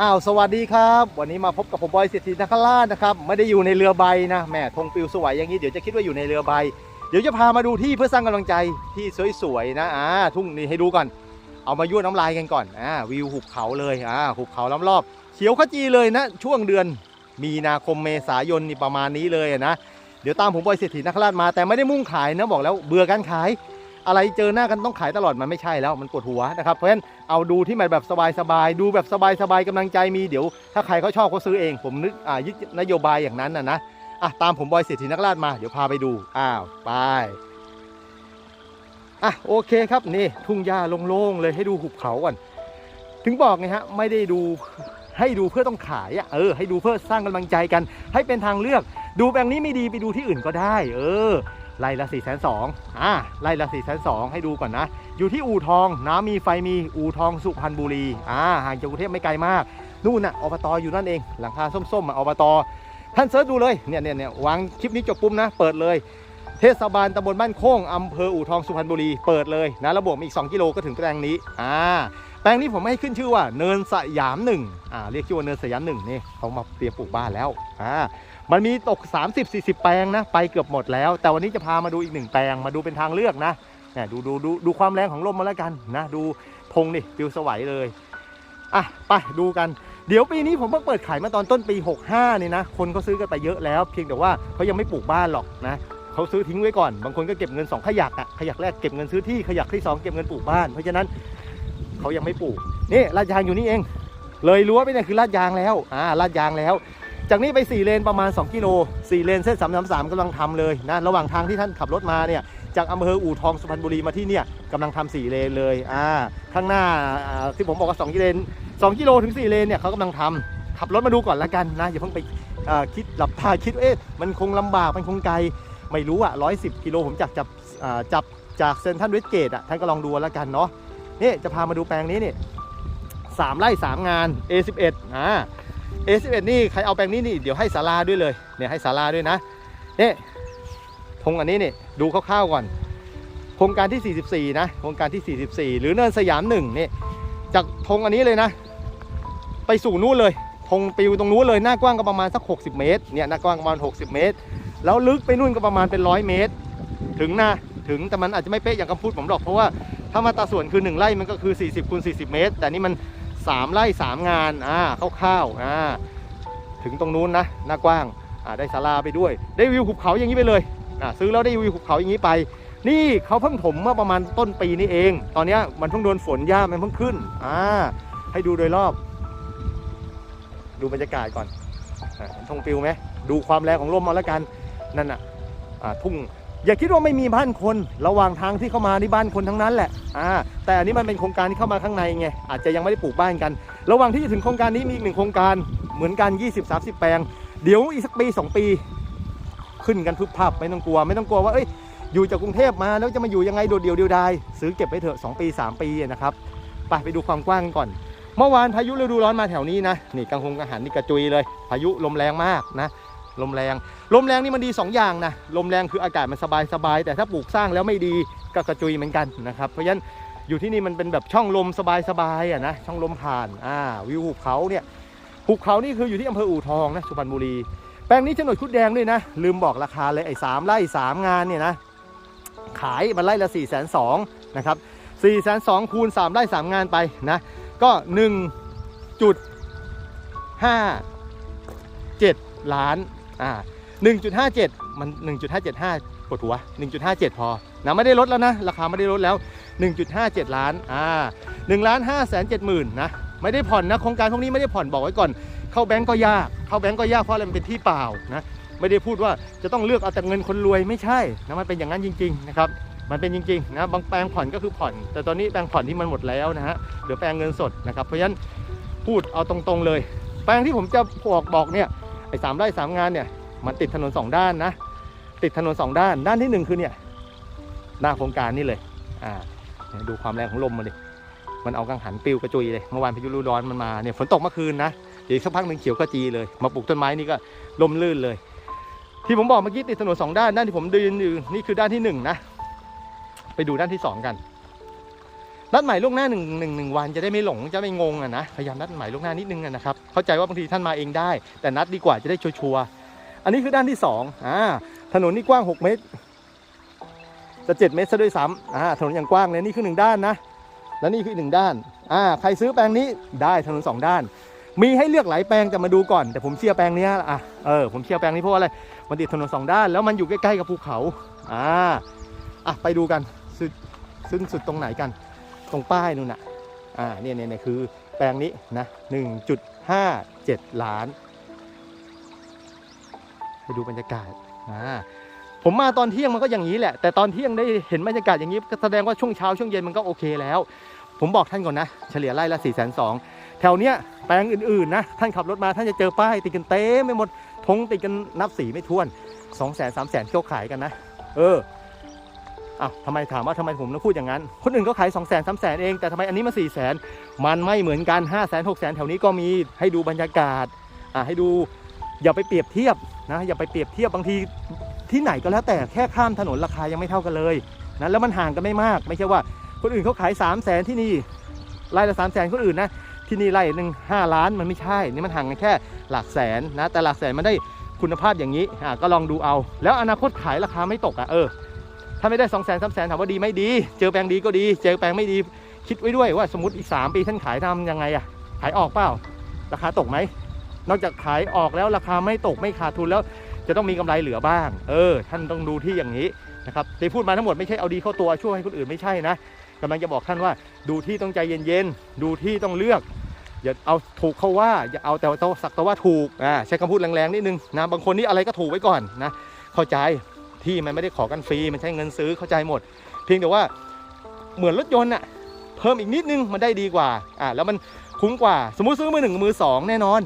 อ้าวสวัสดีครับ วันนี้มาพบกับผมบอยเศรษฐีนักราชนะครับไม่ได้อยู่ในเรือใบนะแม่ธงปิวสวยอย่างนี้เดี๋ยวจะคิดว่าอยู่ในเรือใบ เดี๋ยวจะพามาดูที่เพื่อสร้างกำลังใจที่สวยๆนะอ่าทุ่งนี้ให้ดูก่อน เอามายั่วน้ำลายกันก่อนอ่าวิวหุบเขาเลยอ่าหุบเขาล้อมรอบ เขียวขจีเลยนะ ช่วงเดือน มีนาคมเมษายนนี่ประมาณนี้เลยนะเดี๋ยวตามผมบอยเศรษฐีนักราชมาแต่ไม่ได้มุ่งขายนะบอกแล้วเบื่อการขาย อะไรเจอหน้ากันต้องขายตลอดมันไม่ใช่แล้วมันปวดหัวนะครับเพราะฉะนั้นเอาดูที่มันแบบสบายๆดูแบบสบายๆกำลังใจมีเดี๋ยว ถ้าใครเขาชอบเขาซื้อเอง ผมนึกอ่ายึดนโยบายอย่างนั้นนะนะอะตามผมบอยเศรษฐีนักราชมาเดี๋ยวพาไปดูอ้าวไปอะโอเคครับนี่ทุ่งหญ้าโล่งๆเลยให้ดูหุบเขาก่อนถึงบอกไงฮะไม่ได้ดูให้ดูเพื่อต้องขายอะเออให้ดูเพื่อสร้างกำลังใจกัน ให้เป็นทางเลือก ดูแปลงนี้ไม่ดีไปดูที่อื่นก็ได้ เออ ไร่ละ4ี่แสนสองอ่าไร่ละ4ี่แสนสองให้ดูก่อนนะ อยู่ที่อู่ทอง น้ำมีไฟมีอู่ทองสุพรรณบุรีอ่าห่างจากกรุงเทพไม่ไกลมาก นู่นน่ะอบตอยู่นั่นเอง หลังคาส้มๆอะอบตท่านเซิร์ชดูเลยเนี่ยเนี่ยเนี่ยวางคลิปนี้จบปุ๊บนะ เปิดเลย เทศบาลตำบลบ้านโค้งอำเภออู่ทองสุพรรณบุรีเปิดเลยนะระบบอีก 2 กิโลก็ถึงแปลงนี้อ่าแปลงนี้ผมให้ขึ้นชื่อว่าเนินสยามหนึ่งอ่าเรียกชื่อว่าเนินสยามหนึ่งนี่เขามาเตรียมปลูกบ้านแล้วอ่า มันมีตก 30-40 แปลงนะไปเกือบหมดแล้ว แต่วันนี้จะพามาดูอีกหนึ่งแปลงมาดูเป็นทางเลือกนะเนี่ยดูดูดูดูความแรงของลมมาแล้วกันนะดูธงนี่ปิวสวัยเลยอะไปดูกันเดี๋ยวปีนี้ผมเพิ่งเปิดขายมาตอนต้นปี 65นี่นะ คนก็ซื้อกันไปเยอะแล้ว เพียงแต่ว่าเขายังไม่ปลูกบ้านหรอกนะเขาซื้อทิ้งไว้ก่อน บางคนก็เก็บเงิน 2 ขยักอะขยักแรกเก็บเงินซื้อที่ขยักที่ 2 เก็บเงินปลูกบ้าน เพราะฉะนั้นเขายังไม่ปลูกนี่ลาดยางอยู่นี่เอง เลยรั้วไปเนี่ยคือลาดยางแล้วอ่าลาดยางแล้ว จากนี้ไป 4 เลนประมาณ 2 กิโล 4 เลนเส้น 333กำลังทำเลยนะ ระหว่างทางที่ท่านขับรถมาเนี่ย จากอำเภออู่ทองสุพรรณบุรีมาที่เนี่ยกำลังทำ4เลนเลย อ่า ข้างหน้าที่ผมบอกว่า 2 กิเลน2กิโลถึง 4 เลนเนี่ยเขากำลังทำขับรถมาดูก่อนละกันนะ อย่าเพิ่งไปคิดหลับตาคิด เอ๊ะ มันคงลำบาก มันคงไกล ไม่รู้อะ110กิโลผมจากจับจับจากเซนทรัลเวสเกตอะท่านก็ลองดูละกันเนาะ นี่จะพามาดูแปลงนี้นี่สามไร่สามงาน A11 อ่า A11 นี่ใครเอาแปลงนี้นี่เดี๋ยวให้ศาลาด้วยเลยเนี่ยให้ศาลาด้วยนะเนี่ธงอันนี้นี่ดูคร่าวๆก่อน โครงการที่ 44 นะ โครงการที่ 44 หรือเนินสยามหนึ่งนี่จากธงอันนี้เลยนะ ไปสู่นู้นเลยธงปิวตรงนู้นเลยหน้ากว้างก็ประมาณสัก 60 เมตรเนี่ยหน้ากว้างประมาณ 60 เมตร แล้วลึกไปนู่นก็ประมาณเป็น100เมตร ถึงนะถึงแต่มันอาจจะไม่เป๊ะอย่างคำพูดผมหรอกเพราะว่าถ้ามาตราส่วนคือ 1ไร่มันก็คือ 40คูณ40 เมตร แต่นี่มัน 3 ไร่ 3 งานอ่าคร่าวๆอ่าถึงตรงนู้นนะหน้ากว้างอ่าได้ศาลาไปด้วย ได้วิวหุบเขาอย่างนี้ไปเลยอ่าซื้อแล้วได้วิวหุบเขาอย่างนี้ไป นี่เขาเพิ่งถมเมื่อประมาณต้นปีนี้เอง ตอนนี้มันเพิ่งโดนฝนหญ้ามันเพิ่งขึ้นอ่าให้ดูโดยรอบ ดูบรรยากาศก่อนอ่าทงปิวไหมดูความแรงของลมมาแล้วกันนั่นน่ะอ่าทุ่ง อย่าคิดว่าไม่มีบ้านคนระหว่างทางที่เข้ามานี่บ้านคนทั้งนั้นแหละอ่าแต่อันนี้มันเป็นโครงการที่เข้ามาข้างในไงอาจจะยังไม่ได้ปลูกบ้านกัน ระหว่างที่จะถึงโครงการนี้มีอีกหนึ่งโครงการเหมือนกัน 20-30 แปลง เดี๋ยวอีกสักปี 2 ปี ขึ้นกันพึบพับไม่ต้องกลัว ไม่ต้องกลัวว่าเอ้ยอยู่จากกรุงเทพมาแล้วจะมาอยู่ยังไงโดดเดี่ยวเดียวดายซื้อเก็บไว้เถอะ 2 ปี 3 ปีนะครับไปไปดูความกว้างก่อน เมื่อวานพายุฤดูร้อนมาแถวนี้นะนี่กังหงกังหันนี่กระจุยเลย พายุลมแรงมากนะ ลมแรง ลมแรงนี่มันดี 2 อย่างนะ ลมแรงคืออากาศมันสบายสบายแต่ถ้าปลูกสร้างแล้วไม่ดีก็กระจุยเหมือนกันนะครับ เพราะฉะนั้นอยู่ที่นี่มันเป็นแบบช่องลมสบายสบายอะนะ ช่องลมผ่าน อ่า วิวหุบเขาเนี่ย หุบเขานี่คืออยู่ที่อำเภออู่ทองนะ สุพรรณบุรี แปลงนี้โฉนดคุดแดงด้วยนะ ลืมบอกราคาเลยไอ้สามไร่สามงานเนี่ยนะ ขายมันไร่ละ4ี่แสนสองนะครับสี่แสนสองคูณ3ไร่3งานไปนะ ก็1จุดห้าเจ็ดล้าน อ่า1.57 มัน 1.575ปวดหัว 1.57 พอนะไม่ได้ลดแล้วนะ ราคาไม่ได้ลดแล้ว 1.57 ล้านอ่า1ล้าน5แสน7หมื่นนะไม่ได้ผ่อนนะโครงการพวกนี้ไม่ได้ผ่อนบอกไว้ก่อน เข้าแบงก์ก็ยากเข้าแบงก์ก็ยากเพราะอะไรมันเป็นที่เปล่านะไม่ได้พูดว่าจะต้องเลือกเอาแต่เงินคนรวยไม่ใช่นะมันเป็นอย่างนั้นจริงๆนะครับมันเป็นจริงๆนะบางแปลงผ่อนก็คือผ่อน แต่ตอนนี้แปลงผ่อนที่มันหมดแล้วนะฮะเหลือแปลงเงินสดนะครับเพราะฉะนั้นพูดเอาตรงๆเลย แปลงที่ผมจะบอกบอกเนี่ย อ้สามไร่สามงานเนี่ยมันติดถนนสองด้านนะ ติดถนนสองด้าน ด้านที่หนึ่งคือเนี่ยหน้าโครงการนี่เลยอ่าดูความแรงของลมมาดิมันเอากังหันปิวกระจุยเลยเมื่อวานพายุฤดูร้อนมันมาเนี่ยฝนตกเมื่อคืนนะเดี๋ยวอีกสักพักหนึ่งเขียวกระจีเลย มาปลูกต้นไม้นี่ก็ลมลื่นเลย ที่ผมบอกเมื่อกี้ติดถนนสองด้านด้านที่ผมเดินอยู่นี่คือด้านที่หนึ่งนะไปดูด้านที่สองกัน นัดหมายล่วงหน้าหนึ่งหนึ่งหนึ่งวันจะได้ไม่หลงจะไม่งงอะนะพยายามนัดหมายล่วงหน้านิดนึงอะนะครับเข้าใจว่าบางทีท่านมาเองได้ แต่นัดดีกว่าจะได้ชัวร์อันนี้คือด้านที่สองอ่าถนนนี่กว้าง 6 เมตร จะ 7 เมตรซะด้วยซ้ำอ่าถนนอย่างกว้างเลยนี่คือหนึ่งด้านนะ แล้วนี่คืออีกหนึ่งด้านอ่าใครซื้อแปลงนี้ได้ถนนสองด้าน มีให้เลือกหลายแปลงแต่มาดูก่อน แต่ผมเชียร์แปลงนี้อะเออผมเชียร์แปลงนี้เพราะอะไรมันติดถนนสองด้าน แล้วมันอยู่ใกล้ๆกับภูเขาอ่าอะไปดูกันสุดซึ่งสุดตรงไหนกัน ตรงป้ายนู่นน่ะอ่าเนี่ยเนี่ยเนี่ยคือแปลงนี้นะ1.57ล้าน ไปดูบรรยากาศอ่าผมมาตอนเที่ยงมันก็อย่างนี้แหละ แต่ตอนเที่ยงได้เห็นบรรยากาศอย่างนี้ก็แสดงว่าช่วงเช้าช่วงเย็นมันก็โอเคแล้ว ผมบอกท่านก่อนนะ เฉลี่ยไร่ละ4 2 0 0 0แถวเนี้ยแปลงอื่นๆนะ ท่านขับรถมาท่านจะเจอป้ายติดกันเต็มไปหมดธงติดกันนับสีไม่ถ้วน2 0 0 0 0 0 3 0 0 0 0ที่เขาขายกันนะ เออ อ้าวทำไมถามว่าทำไมผมต้องพูดอย่างนั้น คนอื่นก็ขาย2 0 0 0 0 0 3 0 0 0 0เองแต่ทำไมอันนี้มา4 0 0 0 0 0มันไม่เหมือนกัน5 0 0 0 0 0 6 0 0 0 0แถวนี้ก็มีให้ดูบรรยากาศอ่าให้ดูอย่าไปเปรียบเทียบนะอย่าไปเปรียบเทียบบางทีที่ไหนก็แล้วแต่แค่ข้ามถนนราคายังไม่เท่ากันเลยนะแล้วมันห่างกันไม่มาก ไม่ใช่ว่า คนอื่นเขาขาย3 0 0 0 0 0ที่นี่ไร่ละ3 0 0 0 0 0คนอื่นนะที่นี่ไร่หนึ่งห้าล้านมันไม่ใช่ นี่มันห่างกันแค่หลักแสนนะแต่หลักแสนมันได้คุณภาพอย่างนี้อ่าก็ลองดูเอา แล้วอนาคตขายราคาไม่ตกอะเออ ถ้าไม่ได้2 0 0 0 0 0 3 0 0 0 0ถามว่าดีไม่ดี เจอแปลงดีก็ดี เจอแปลงไม่ดี คิดไว้ด้วยว่าสมมติอีก 3 ปีท่านขายทำยังไงอะขายออกเปล่า ราคาตกไหม นอกจากขายออกแล้วราคาไม่ตกไม่ขาดทุนแล้ว จะต้องมีกำไรเหลือบ้าง เออ ท่านต้องดูที่อย่างนี้นะครับที่พูดมาทั้งหมดไม่ใช่เอาดีเข้าตัวช่วยให้คนอื่นไม่ใช่นะกำลังจะบอกท่านว่าดูที่ต้องใจเย็นๆดูที่ต้องเลือกอย่าเอาถูกเขาว่าอย่าเอาแต่ว่าสักแต่ว่าถูกอ่าใช้คำพูดแรงๆนิดนึงนะบางคนนี่อะไรก็ถูกไว้ก่อนนะเข้าใจ ที่มันไม่ได้ขอกันฟรีมันใช้เงินซื้อเข้าใจหมด เพียงแต่ว่าเหมือนรถยนต์อะเพิ่มอีกนิดนึงมันได้ดีกว่าอ่าแล้วมันคุ้มกว่าสมมุติซื้อมือหนึ่งมือสองแน่นอน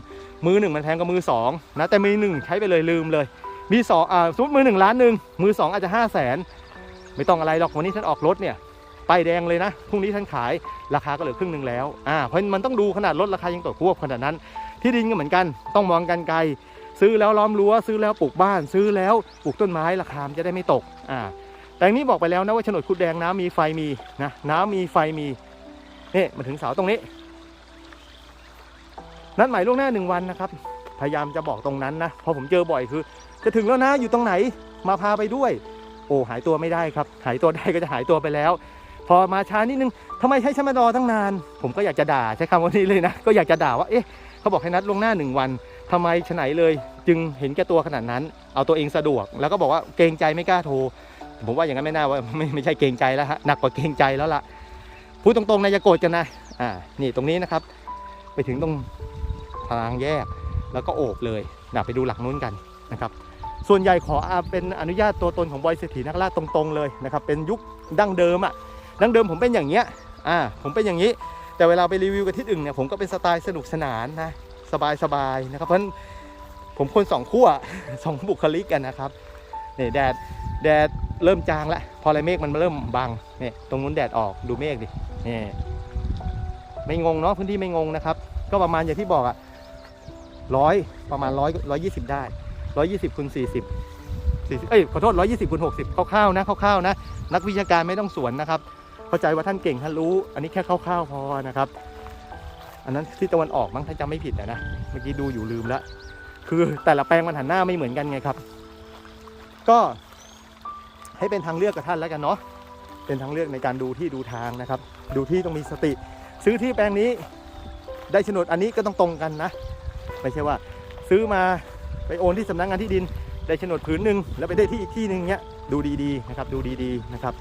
มือหนึ่งมันแพงกว่ามือสองนะแต่มือหนึ่งใช้ไปเลยลืมเลย มีสองอ่าสมมติมือหนึ่งล้านหนึ่งมือสองอาจจะห้าแสนไม่ต้องอะไรหรอกวันนี้ท่านออกรถเนี่ยป้ายแดงเลยนะพรุ่งนี้ท่านขายราคาก็เหลือครึ่งหนึ่งแล้วอ่าเพราะมันต้องดูขนาดรถราคายังตกควบขนาดนั้น ที่ดินก็เหมือนกันต้องมองกันไกล ซื้อแล้วล้อมรั้วซื้อแล้วปลูกบ้าน ซื้อแล้วปลูกต้นไม้ราคามจะได้ไม่ตกอ่าแต่นี้บอกไปแล้วนะว่าฉนดคุดแดงน้ำมีไฟมีนะน้ำมีไฟมีนี่มาถึงเสาตรงนี้ นัดหมายล่วงหน้าหนึ่งวันนะครับ พยายามจะบอกตรงนั้นนะเพราะผมเจอบ่อยคือ จะถึงแล้วนะอยู่ตรงไหนมาพาไปด้วย โอ้หายตัวไม่ได้ครับ หายตัวได้ก็จะหายตัวไปแล้ว พอมาช้านิดนึงทำไมให้ฉันมารอตั้งนาน ผมก็อยากจะด่าใช้คำว่านี้เลยนะ ก็อยากจะด่าว่าเอ๊ะเขาบอกให้นัดล่วงหน้าหนึ่งวัน ทำไมฉไหนเลย จึงเห็นแก่ตัวขนาดนั้น เอาตัวเองสะดวก แล้วก็บอกว่าเกรงใจไม่กล้าโทร ผมว่าอย่างนั้นไม่น่าว่าไม่ไม่ใช่เกรงใจแล้วฮะหนักกว่าเกรงใจแล้วล่ะพูดตรงๆนะอย่าโกรธกันนะอ่านี่ตรงนี้นะครับ ไปถึงตรงทางแยกแล้วก็โอบเลยนะไปดูหลักนู้นกันนะครับ ส่วนใหญ่ขออาเป็นอนุญาตตัวตนของบอยเศรษฐีนักล่าตรงๆเลยนะครับ เป็นยุคดั้งเดิมอะดั้งเดิมผมเป็นอย่างเงี้ยอ่าผมเป็นอย่างนี้ แต่เวลาไปรีวิวกับที่อื่นเนี่ยผมก็เป็นสไตล์สนุกสนานนะ สบายๆนะครับเพราะผมคนสองขั้วสองบุคลิกกันนะครับนี่แดดแดดเริ่มจางแล้วพออะไรเมฆมันเริ่มบังเนี่ยตรงนู้นแดดออกดูเมฆดินี่ไม่งงเนาะพื้นที่ไม่งงนะครับ ก็ประมาณอย่างที่บอกอะร้อยประมาณร้อยร้อยยี่สิบได้ร้อยยี่สิบคูณสี่สิบสี่สิบเอ้ยขอโทษร้อยยี่สิบคูณหกสิบคร่าวๆนะคร่าวๆนะ นักวิชาการไม่ต้องสวนนะครับ เข้าใจว่าท่านเก่งท่านรู้ อันนี้แค่คร่าวๆพอนะครับ อันนั้นที่ตะวันออกมั้งถ้าจำไม่ผิดนะนะ เมื่อกี้ดูอยู่ลืมแล้ว คือแต่ละแปลงมันหันหน้าไม่เหมือนกันไงครับ ก็ให้เป็นทางเลือกกับท่านแล้วกันเนาะ เป็นทางเลือกในการดูที่ดูทางนะครับ ดูที่ต้องมีสติ ซื้อที่แปลงนี้ได้โฉนดอันนี้ก็ต้องตรงกันนะ ไม่ใช่ว่า ซื้อมาไปโอนที่สำนักงานที่ดินได้โฉนดผืนหนึ่งแล้วไปได้ที่อีกที่หนึ่งเนี้ยดูดีๆนะครับ ดูดีๆนะครับ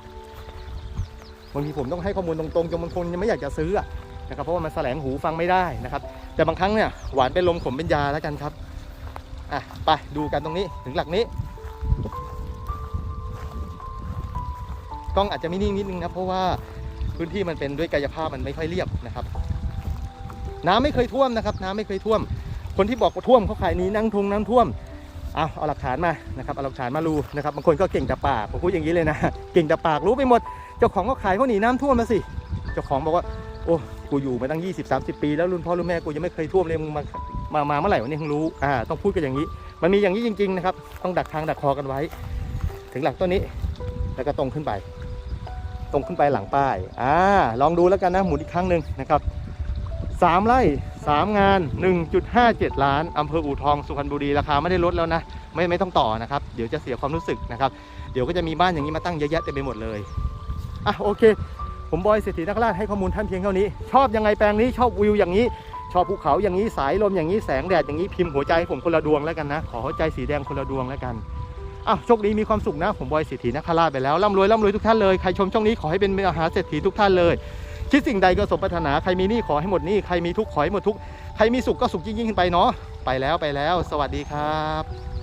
บางทีผมต้องให้ข้อมูลตรงๆจนบางคนยังไม่อยากจะซื้ออะ นะครับเพราะว่ามันแสลงหูฟังไม่ได้นะครับ แต่บางครั้งเนี่ยหวานเป็นลมขมเป็นยาแล้วกันครับอะไปดูกันตรงนี้ถึงหลักนี้กล้องอาจจะไม่นิ่งนิดนึงนะเพราะว่าพื้นที่มันเป็นด้วยกายภาพมันไม่ค่อยเรียบนะครับ น้ำไม่เคยท่วมนะครับ น้ำไม่เคยท่วม คนที่บอกว่าท่วมเขาขายนี้นั่งทงน้ำท่วมเอาเอาหลักฐานมานะครับเอาหลักฐานมาดูนะครับบางคนก็เก่งแต่ปากผมพูดอย่างนี้เลยนะ เก่งแต่ปากรู้ไปหมด เจ้าของก็ขายเขาหนีน้ำท่วมมาสิ เจ้าของบอกว่า โอ้ กูอยู่มาตั้ง 20 30 ปี แล้วรุ่นพ่อรุ่นแม่กูยังไม่เคยท่วมเลยมึงมามามาเมื่อไหร่วันนี้เพิ่งรู้อ่าต้องพูดกันอย่างนี้ มันมีอย่างนี้จริง ๆ นะครับ ต้องดักทางดักคอกันไว้ ถึงหลักต้นนี้ แล้วก็ตรงขึ้นไป ตรงขึ้นไปหลังป้ายอ่าลองดูแล้วกันนะหมุนอีกครั้งหนึ่งนะครับสามไร่สามงาน 1.57 ล้านอำเภออู่ทองสุพรรณบุรีราคาไม่ได้ลดแล้วนะไม่ไม่ต้องต่อนะครับ เดี๋ยวจะเสียความรู้สึกนะครับ เดี๋ยวก็จะมีบ้านอย่างนี้มาตั้งเยอะแยะเต็มไปหมดเลยอะโอเค ผมบอยเศรษฐีนักราให้ข้อมูลท่านเพียงเท่านี้ ชอบยังไงแปลงนี้ชอบวิวอย่างนี้ ชอบภูเขาอย่างนี้สายลมอย่างนี้แสงแดดอย่างนี้พิมพ์หัวใจให้ผมคนละดวงแล้วกันนะ ขอหัวใจสีแดงคนละดวงแล้วกันอ้าวโชคดีมีความสุขนะ ผมบอยเศรษฐีนักราชไปแล้วร่ำรวยร่ำรวยทุกท่านเลยใครชมช่องนี้ขอให้เป็นมหาเศรษฐีทุกท่านเลยคิดสิ่งใดก็สมปรารถนาใครมีหนี้ขอให้หมดหนี้ใครมีทุกข์ขอให้หมดทุกข์ใครมีสุขก็สุขยิ่งยิ่งขึ้นไปเนาะไปแล้วไปแล้ว สวัสดีครับ